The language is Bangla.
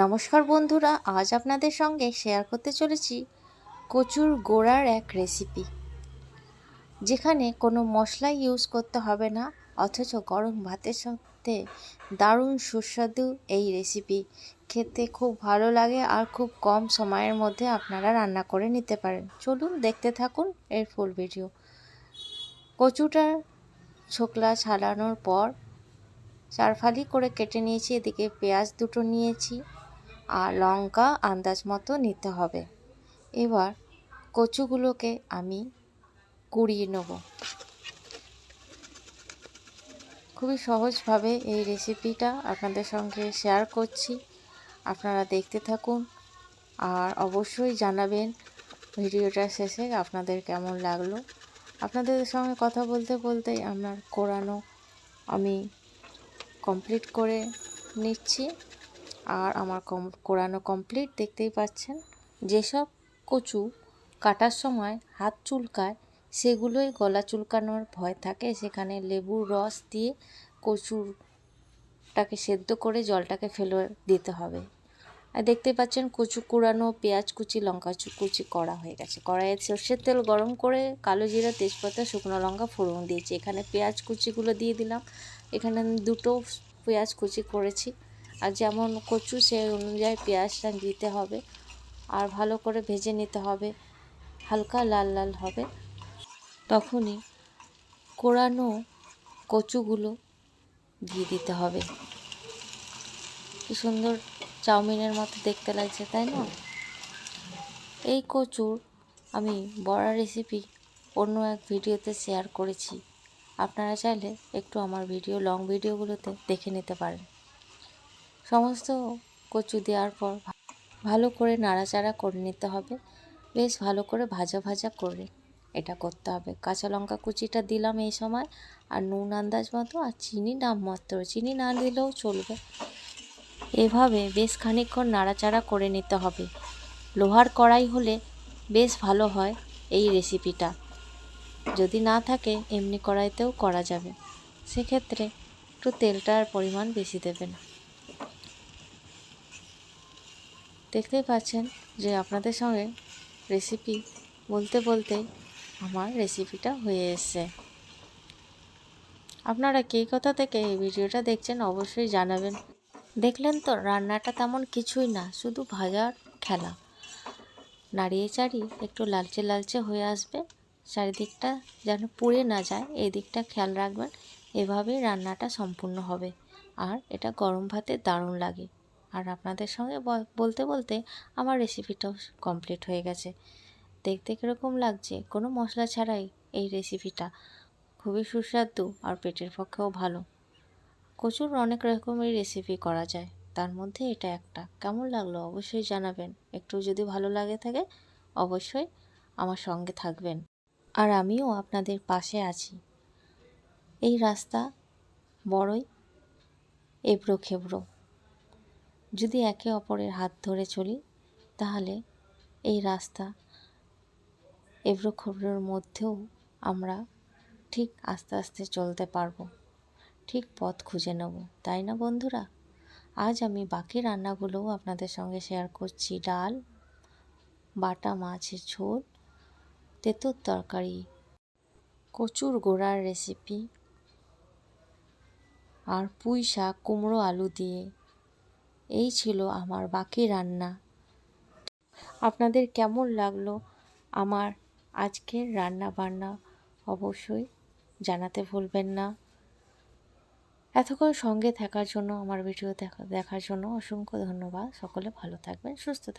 নমস্কার বন্ধুরা, আজ আপনাদের সঙ্গে শেয়ার করতে চলেছি কচুর গোড়ার এক রেসিপি যেখানে কোনো মশলা ইউজ করতে হবে না, অথচ গরম ভাতের সাথে দারুণ সুস্বাদু এই রেসিপি খেতে খুব ভালো লাগে আর খুব কম সময়ের মধ্যে আপনারা রান্না করে নিতে পারেন। চলুন দেখতে থাকুন এর ফুল ভিডিও কচুটা ছোকলা ছাড়ানোর পর চারফালি করে কেটে নিয়েছি, এদিকে পেঁয়াজ দুটো নিয়েছি। আর লঙ্কা আন্দাজ মতো নিতে হবে। এবার কচুগুলোকে আমি কুড়িয়ে নেব। খুবই সহজভাবে এই রেসিপিটা আপনাদের সঙ্গে শেয়ার করছি। আপনারা দেখতে থাকুন আর অবশ্যই জানাবেন ভিডিওটা শেষে আপনাদের কেমন লাগল। আপনাদের সঙ্গে কথা বলতে বলতেই আমার কোরানো আমি কমপ্লিট করে নিচ্ছি। আর আমার কম, কোরানো কমপ্লিট দেখতেই পাচ্ছেন। যেসব কচু কাটার সময় হাত চুলকায়, সেগুলোই গলা চুলকানোর ভয় থাকে। সেখানে লেবুর রস দিয়ে কচুরটাকে সেদ্ধ করে জলটাকে ফেলে দিতে হবে। আর দেখতে পাচ্ছেন কচু কুড়ানো পেঁয়াজ কুচি, লঙ্কা কুচি করা হয়ে গেছে। কড়াইয়ে সর্ষের তেল গরম করে কালো জিরা, তেজপাতা, শুকনো লঙ্কা ফোড়ন দিয়েছি। এখানে পেঁয়াজ কুচিগুলো দিয়ে দিলাম। এখানে আমি দুটো পেঁয়াজ কুচি করেছি। আর যেমন কচু সেই অনুযায়ী পেঁয়াজটা দিতে হবে। আর ভালো করে ভেজে নিতে হবে। হালকা লাল লাল হবে। তখনই কোরানো কচুগুলো দিয়ে দিতে হবে। কি সুন্দর চাউমিনের মতো দেখতে লাগছে, তাই না? এই কচুর আমি বড়া রেসিপি অন্য এক ভিডিওতে শেয়ার করেছি। আপনারা চাইলে একটু আমার ভিডিও লং ভিডিওগুলোতে দেখে নিতে পারেন। সমস্ত কচু দেওয়ার পর ভালো করে নাড়াচাড়া করে নিতে হবে। বেশ ভালো করে ভাজা ভাজা করে এটা করতে হবে। কাঁচা লঙ্কা কুচিটা দিলাম এই সময়, আর নুন আন্দাজ মতো আর চিনি নাম মাত্র। চিনি না দিলেও চলবে। এভাবে বেশ খানিকক্ষণ নাড়াচাড়া করে নিতে হবে। লোহার কড়াই হলে বেশ ভালো হয় এই রেসিপিটা। যদি না থাকে এমনি কড়াইতেও করা যাবে। সেক্ষেত্রে একটু তেলটার পরিমাণ বেশি দেবেন। দেখতেই পাচ্ছেন যে আপনাদের সঙ্গে রেসিপি বলতে বলতে আমার রেসিপিটা হয়ে এসছে। আপনারা কে কথা থেকে এই ভিডিওটা দেখছেন অবশ্যই জানাবেন। দেখলেন তো, রান্নাটা তেমন কিছুই না, শুধু ভাজার খেলা। নাড়িয়ে চাড়িয়ে একটু লালচে লালচে হয়ে আসবে। চারিদিকটা যেন পুড়ে না যায়, এই দিকটা খেয়াল রাখবেন। এভাবেই রান্নাটা সম্পূর্ণ হবে। আর এটা গরম ভাতে দারুণ লাগে। আর আপনাদের সঙ্গে বলতে বলতে আমার রেসিপিটাও কমপ্লিট হয়ে গেছে। দেখতে কীরকম লাগছে? কোনো মশলা ছাড়াই এই রেসিপিটা খুবই সুস্বাদু আর পেটের পক্ষেও ভালো। প্রচুর অনেক রকমের রেসিপি করা যায়। তার মধ্যে এটা একটা। কেমন লাগল অবশ্যই জানাবেন। একটু যদি ভালো লাগে থাকে, অবশ্যই আমার সঙ্গে থাকবেন। আর আমিও আপনাদের পাশে আছি। এই রাস্তা বড়ই এবড়ো খেবড়ো যদি একে অপরের হাত ধরে চলি, তাহলে এই রাস্তা এবড়ো খেবড়োর মধ্যেও আমরা ঠিক আস্তে আস্তে চলতে পারব, ঠিক পথ খুঁজে নেব, তাই না বন্ধুরা? আজ আমি বাকি রান্নাগুলোও আপনাদের সঙ্গে শেয়ার করছি। ডাল, বাটা মাছের ঝোল, তেঁতুর তরকারি, কচুর গোড়ার রেসিপি আর পুঁই শাক, কুমড়ো আলু দিয়ে এই ছিল আমার বাকি রান্না। আপনাদের কেমন লাগল আমার আজকের রান্না বান্না অবশ্যই জানাতে ভুলবেন না। এতক্ষণ সঙ্গে থাকার জন্য, আমার ভিডিও দেখা, দেখার জন্য অসংখ্য ধন্যবাদ। সকলে ভালো থাকবেন, সুস্থ থাকবেন।